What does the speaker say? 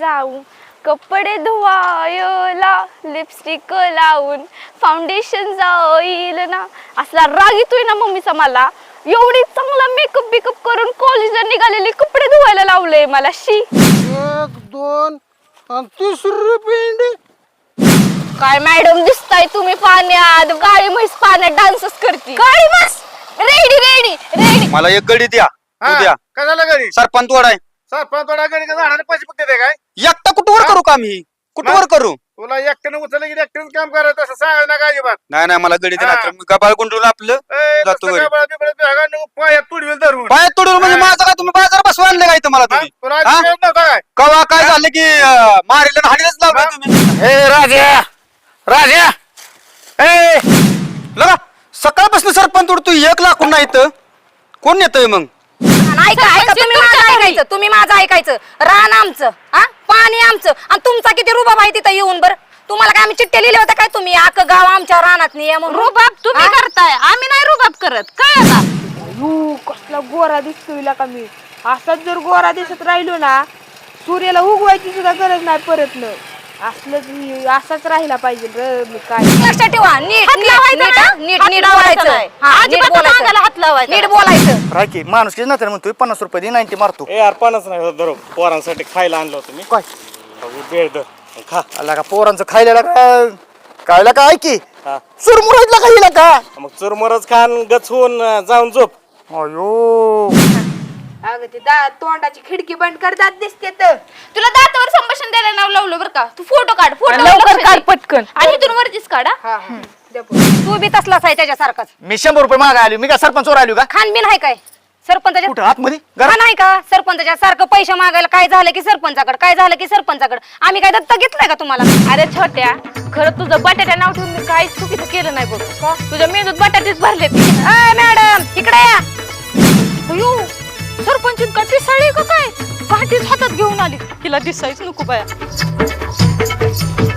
जाऊ कपडे धुवायला लिपस्टिक लावून फाउंडेशन जाईल ना. असला राग येतोय ना मम्मीचा मला. एवढी चांगला मेकअप बिकअप करून कॉलेजला निघालेले कपडे धुवायला लावले मला शी. एक दोन आणि तिसरी पिंडी. काय मॅडम दिसताय तुम्ही पाण्यात? गाडी म्हैस पाण्यात डान्सच करते. गाडी म्हैस. रेडी रेडी रेडी मला एक गडी द्या. तू द्या. काय झालं घरी सरपंच तोडाय सरपंच थोडा का झाडाने पैसे फक्त काय? एकटा कुठवर करू काम ही कुठवर करू? तुला एकट्यानं उचललं की एकट्यानं काम करायचं असं सांगायचं ना काय अजिबात. नाही नाही मला गडी हा. मी गबाळ गुंडून आपलं ए, जातो नुसतं घरी. काय बळा बिबळा बिहागा नको, पायात तुडवेल धरून. पायात तोडून म्हणजे हा. माझं काय तुम्ही बाजार बसवा आणलं काय इथं मला हा? तुम्ही? तुला हा? आधी कळत नव्हतं काय? कवा काय झालं की अं, मारीला हाडीलाच लावलं हा? तुम्ही? हे राजा! राजा! ए लगा सकाळपासून सरपंच तोडतो एक लाख नाही इथं कोण येतोय मग? ऐका ऐका तुम्ही माझं ऐकायचं तुम्ही माझं ऐकायचं. रान आमचं हा? पाणी आमचं. आणि तुमचा किती रुबाब आहे तिथं येऊन बर? तुम्हाला काय आम्ही चिठ्ठ्या लिहिल्या होत्या काय तुम्ही? आक गाव आमच्या रानात नाही म्हणून. रुबाब तुम्ही हा? करताय. आम्ही नाही रुबाब करत. काय आता? यू कसला गोरा दिसतोय का मी? असाच जर गोरा दिसत राहिलो ना सूर्याला उगवायची सुद्धा गरज नाही परत न. असलंच मी असाच राहिला पाहिजे र मी काय? लक्षात ठेवा नीट हात नीट लावायचा नीट? हा, नीट हात नीट लावायचा बोलायचं नाही. हा, नीट अजिबात बोलायचं. अंगाला हात लावायचा नीट. बोलायचं. राखी माणूस किती नंतर म्हणतोय पन्नास रुपये दे नाईन्टी मारतो. ए यार पानच नाही धरो पोरांसाठी खायला आणलं होतं मी. काय? अहो, बेळ धर. खा. आला का पोरांचं खायला का कायला का ऐकी? हा. चुरमुरायला का हिला का? मग चुरमरच खान गचवून अं, जाऊन झोप. अयो. अगं ते दा तोंडाची खिडकी बंद कर दात दिसते तर तुला दातावर संभाषण द्यायला नाव लावलं बरं का? तू फोटो काढ फोटो लवकर काढ पटकन. आणि इथून वरतीच काढा. हा हा द्या. तू बी तसलाच आहे त्याच्यासारखाच. मी शंभर रुपये मागा आलो. मी का सरपंच वर आलो का? खानबीन आहे काय? सरपंचाच्या कुठं? आतमध्ये? नाही का? सरपंचाच्या सारखं पैसे मागायला काय झालं की सरपंचाकडे? काय झालं की सरपंचाकडे? आम्ही काय दत्त घेतलंय का तुम्हाला? अरे छोट्या खरं तुझं बटाट्या नाव ठेवून मी काहीच चुकीचं केलं नाही बघ. तुझ्या मेंदूत बटाटेच भरले. मॅडम इकडे या. अयो सरपंच का टिसाळी का काय? तीच हातात घेऊन आली. तिला दिसायच नको बाया.